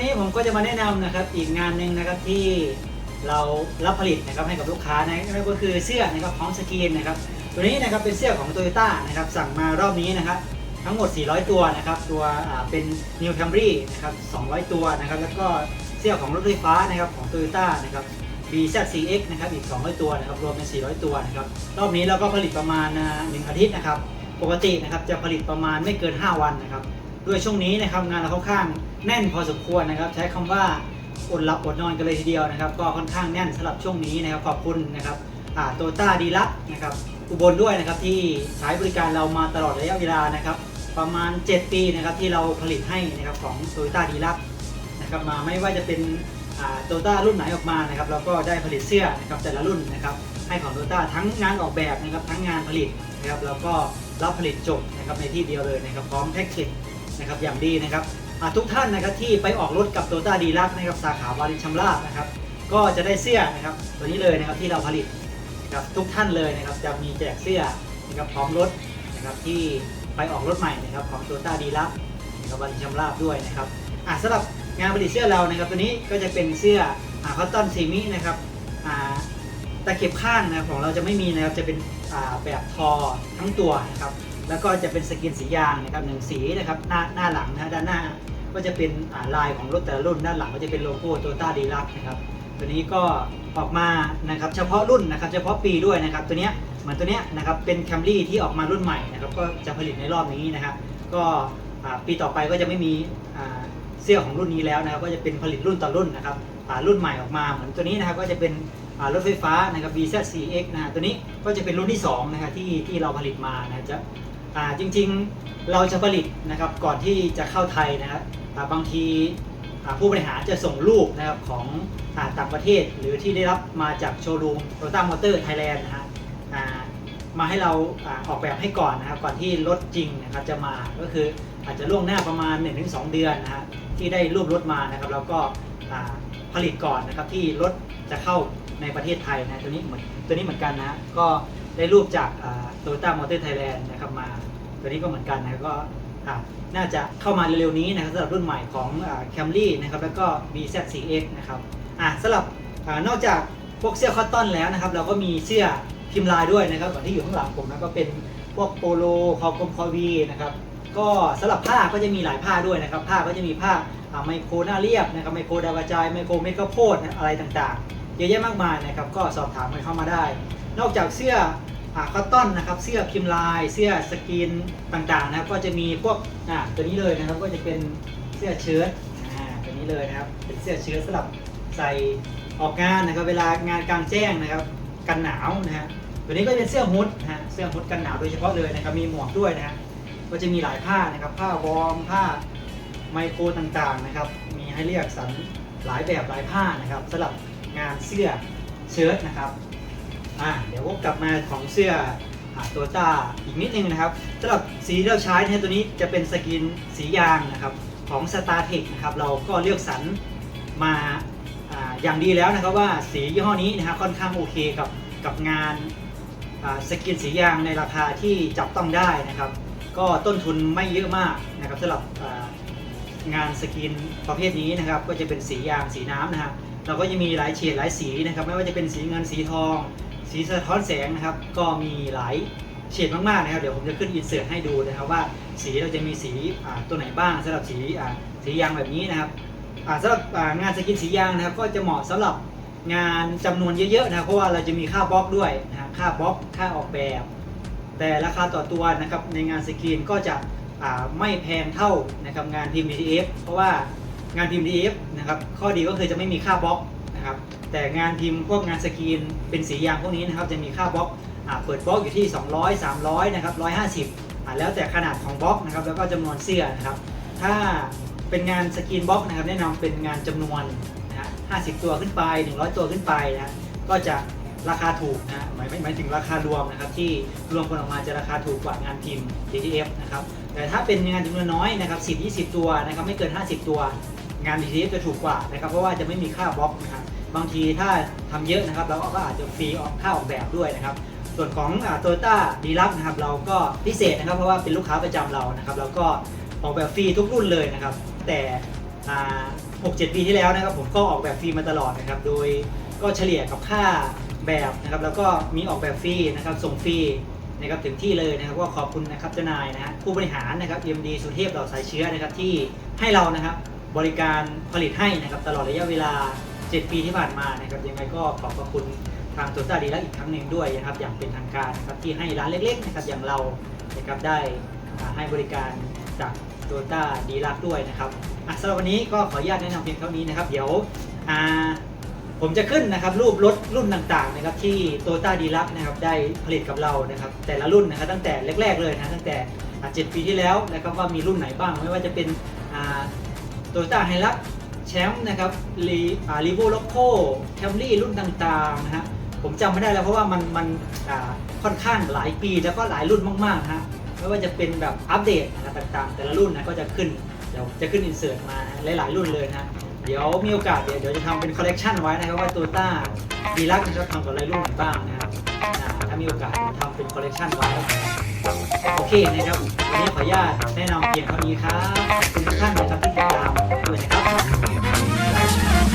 วันนี้ผมก็จะมาแนะนำนะครับอีกงานหนึ่งนะครับที่เรารับผลิตนะครับให้กับลูกค้านะนั่นก็คือเสื้อนะครับพร้อมสกรีนนะครับตัวนี้นะครับเป็นเสื้อของ t o y ยต้นะครับสั่งมารอบนี้นะครับทั้งหมด 400 ตัวนะครับตัวเป็น New Camry นะครับ200 ตัวนะครับแล้วก็เสื้อของรถไฟฟ้านะครับของ Toyota นะครับ BZCX นะครับอีก 200 ตัวนะครับรวมเป็น 400 ตัวนะครับรอบนี้เราก็ผลิตประมาณอ่าหนึ่งอาทิตย์นะครับปกตินะครับจะผลิตประมาณไม่เกิน 5 วันนะครับ ด้วยช่วงนี้นะครับงานเราค่อนข้างแน่นพอสมควรนะครับ ใช้คำว่าอดหลับอดนอนกันเลยทีเดียวนะครับ ก็ค่อนข้างแน่นสำหรับช่วงนี้นะครับขอบคุณนะครับโตต้าดีลักนะครับอุบลด้วยนะครับที่ใช้บริการเรามาตลอดระยะเวลานะครับ ประมาณ 7 ปีนะครับที่เราผลิตให้นะครับของโตโยต้าดีลักนะครับมาไม่ว่าจะเป็นโตโยต้ารุ่นไหนออกมานะครับเราก็ได้ผลิตเสื้อนะครับแต่ละรุ่นนะครับให้ของโตโยต้าทั้งงานออกแบบนะครับทั้งงานผลิตนะครับแล้วก็รับผลิตจบนะครับในที่เดียวเลยนะครับพร้อมแพ็กเกจ นะครับอย่างดีนะครับทุกท่านนะครับที่ไปออกรถกับโตโยต้าดีลักนะครับสาขาวารินชำราบนะครับ ก็จะได้เสื้อนะครับตัวนี้เลยนะครับที่เราผลิตนะครับทุกท่านเลยนะครับจะมีแจกเสื้อนะครับพร้อมรถนะครับที่ไปออกรถใหม่นะครับของโตโยต้าดีลักนะครับวารินชำราบด้วยนะครับอ่าสำหรับงานผลิตเสื้อเรานะครับตัวนี้ก็จะเป็นเสื้ออ่าคอตตอนซีมินะครับอ่าตะเข็บข้างนะของเราจะไม่มีนะครับจะเป็นอ่าแบบทอทั้งตัวนะครับ แล้วก็จะเป็นสกรีนสียางนะครับหนึ่งสีนะครับหน้าหน้าหลังนะด้านหน้าก็จะเป็นลายของรถแต่ละรุ่นด้านหลังก็จะเป็นโลโก้โตต้าดีลักนะครับตัวนี้ก็ออกมานะครับเฉพาะรุ่นนะครับเฉพาะปีด้วยนะครับตัวเนี้ยเหมือนตัวเนี้ยนะครับเป็นแคมรี่ที่ออกมารุ่นใหม่นะครับก็จะผลิตในรอบนี้นะครับก็ปีต่อไปก็จะไม่มีเสื้อของรุ่นนี้แล้วนะครับก็จะเป็นผลิตรุ่นต่อรุ่นนะครับรุ่นใหม่ออกมาเหมือนตัวนี้นะครับก็จะเป็นรถไฟฟ้านะครับ VZ4X นะฮะตัวนี้ก็จะเป็นรุ่นที่2นะครับที่ที่เราผลิตมานะจะ อ่าจริงๆเราจะผลิตนะครับก่อนที่จะเข้าไทยนะครับบางทีผู้บริหารจะส่งรูปนะครับของอต่างประเทศหรือที่ได้รับมาจากโชว์รูม Toyota Motor Thailand นะฮะมาให้เราอออกแบบให้ก่อนนะครับก่อนที่รถจริงนะครับจะมาก็คืออาจจะล่วงหน้าประมาณ 1-2 เดือนนะฮะที่ได้รูปรถมานะครับแล้วก็ ผลิตก่อนนะครับที่รถจะเข้าในประเทศไทยนะตัวนี้เหมือนตัวนี้เหมือนกันนะก็ได้รูปจากโตโยต้ามอเตอร์ไทยแลนด์นะครับมาตัวนี้ก็เหมือนกันนะก็อ่าน่าจะเข้ามาเร็วๆนี้นะครับสำหรับรุ่นใหม่ของแคมรี่นะครับแล้วก็ BZ4X นะครับอะสำหรับอนอกจากพวกเสื้อคอตตอนแล้วนะครับเราก็มีเสื้อพิมพ์ลายด้วยนะครับก่อนที่อยู่ข้างหลังผมนะก็เป็นพวกโปโลคอกลมคอวีนะครับก็สำหรับผ้าก็จะมีหลายผ้าด้วยนะครับ ผ้าก็จะมีผ้า ไมโครหน้าเรียบนะครับไมโครดาวกระจายไมโครเมกะโพดนะอะไรต่างๆ เยอะแยะมากมายนะครับก็สอบถามกันเข้ามาได้ นอกจากเสื้อคอตตอนนะครับเสื้อพิมพ์ลาย เสื้อสกรีนต่างๆนะครับก็จะมีพวกอ่าตัวนี้เลยนะครับก็จะเป็นเสื้อเชิ้ตอ่าตัวนี้เลยนะครับเป็นเสื้อเชิ้ตสำหรับใส่ออกงานนะครับเวลางานกลางแจ้งนะครับกันหนาวนะฮะตัวนี้ก็เป็นเสื้อฮุดนะฮะเสื้อฮุดกันหนาวโดยเฉพาะเลยนะครับมีหมวกด้วยนะฮะก็จะมีหลายผ้านะครับผ้าวอร์มผ้า ไมโครต่างๆนะครับ มีให้เลือกสรรหลายแบบหลายผ้านะครับสำหรับงานเสื้อเชิ้ตนะครับอ่าเดี๋ยววกกลับมาของเสื้อตัวต้าอีกนิดนึงนะครับสำหรับสีที่เราใช้เนี่ยตัวนี้จะเป็นสกินสียางนะครับของ s t a r t e c นะครับเราก็เลือกสรรมาอย่างดีแล้วนะครับว่าสียี่ห้อนี้นะครับค่อนข้างโอเคกับกับงานสกินสียางในราคาที่จับต้องได้นะครับ ก็ต้นทุนไม่เยอะมากนะครับสำหรับ งานสกินประเภทนี้นะครับ ก็จะเป็นสียางสีน้ำนะฮะเราก็จะมีหลายเฉดหลายสีนะครับ ไม่ว่าจะเป็นสีเงินสีทอง สีสะท้อนแสงนะครับ ก็มีหลายเฉดมากๆนะครับเดี๋ยวผมจะขึ้นอินเสิร์ตให้ดูนะครับว่าสีเราจะมีสีตัวไหนบ้างสำหรับสีสียางแบบนี้นะครับสำหรับงานสกินสียางนะครับ ก็จะเหมาะสำหรับงานจำนวนเยอะๆนะเพราะว่าเราจะมีค่าบล็อกด้วยนะค่าบล็อกค่าออกแบบ แต่ราคาต่อตัวนะครับในงานสกรีนก็จะ ไม่แพงเท่านะครับงานพิมพ์ PDF เพราะว่างานพิมพ์ PDF นะครับข้อดีก็คือจะไม่มีค่าบล็อกนะครับแต่งานพิมพ์พวกงานสกรีนเป็นสียางพวกนี้นะครับจะมีค่าบล็อกอเปิดบล็อกอยู่ที่ 200 300นะครับ150อ่าแล้วแต่ขนาดของบล็อกนะครับแล้วก็จำนวนเสื้อนะครับถ้าเป็นงานสกรีนบล็อกนะครับแนะนำเป็นงานจำนวนนะฮะ50 ตัวขึ้นไป 100 ตัวขึ้นไปนะก็จะ ราคาถูกนะหมายหมายหมายถึงราคารวมนะครับที่รวมคนออกมาจะราคาถูกกว่างานพิมพ์ DTF นะครับแต่ถ้าเป็นงานจำนวนน้อยนะครับ10 20 ตัวนะครับไม่เกิน 50 ตัว งาน DTF จะถูกกว่านะครับเพราะว่าจะไม่มีค่าบล็อกนะครับบางทีถ้าทำเยอะนะครับเราก็อาจจะฟรีออกค่าออกแบบด้วยนะครับส่วนของโตโยต้าดีลักนะครับเราก็พิเศษนะครับเพราะว่าเป็นลูกค้าประจำเรานะครับเราก็ออกแบบฟรีทุกรุ่นเลยนะครับ แต่6-7 ปีที่แล้วนะครับผมก็ออกแบบฟรีมาตลอดนะครับ โดยก็เฉลี่ยกับค่า แบบนะครับแล้วก็มีออกแบบฟรีนะครับส่งฟรีนะครับถึงที่เลยนะครับก็ขอบคุณนะครับเจ้านายนะฮะผู้บริหารนะครับ EMD สุเทพเหล่าสายเชื้อนะครับที่ให้เรานะครับบริการผลิตให้นะครับตลอดระยะเวลา 7 ปีที่ผ่านมานะครับยังไงก็ขอบพระคุณทางโตต้าดีลักอีกครั้งหนึ่งด้วยนะครับอย่างเป็นทางการนะครับที่ให้ร้านเล็กๆนะครับอย่างเรานะครับได้ให้บริการจากโตต้าดีลักด้วยนะครับอะสำหรับวันนี้ก็ขออนุญาตแนะนำเพียงเท่านี้นะครับ เดี๋ยวอ่า ผมจะขึ้นนะครับรูปรถรุ่นต่างๆนะครับที่โตต้าดีลักนะครับได้ผลิตกับเรานะครับแต่ละรุ่นนะครับตั้งแต่แรก ๆเลยนะตั้งแต่อ่า7ปีที่แล้วนะครับว่ามีรุ่นไหนบ้างไม่ว่าจะเป็นโตยต้าไฮรักแชมป์นะครับรีอารีโวโลโก้แคมรี่รุ่นต่างๆนะฮะผมจำไม่ได้แล้วเพราะว่ามันมันค่อนข้างหลายปีแล้วก็หลายรุ่นมากๆฮะไม่ว่าจะเป็นแบบอัปเดตนะครับต่างๆ แต่ละรุ่นนะก็จะขึ้นเดี๋ยวจะขึ้นอินเสิร์ตมาหลายๆรุ่นเลยนะ เดี๋ยวมีโอกาสเดี๋ยวจะทำเป็นคอลเลกชันไว้นะครับว่าโตต้าดีลักจะทำกับอะไรรุ่นไหนบ้างนะครับถ้ามีโอกาสจะทำเป็นคอลเลกชันไว้ โอเคนะครับวันนี้ขออนุญาตแนะนำเพียงเท่านี้ครับขอบคุณทุกท่านนะครับที่ติดตามด้วยนะครับ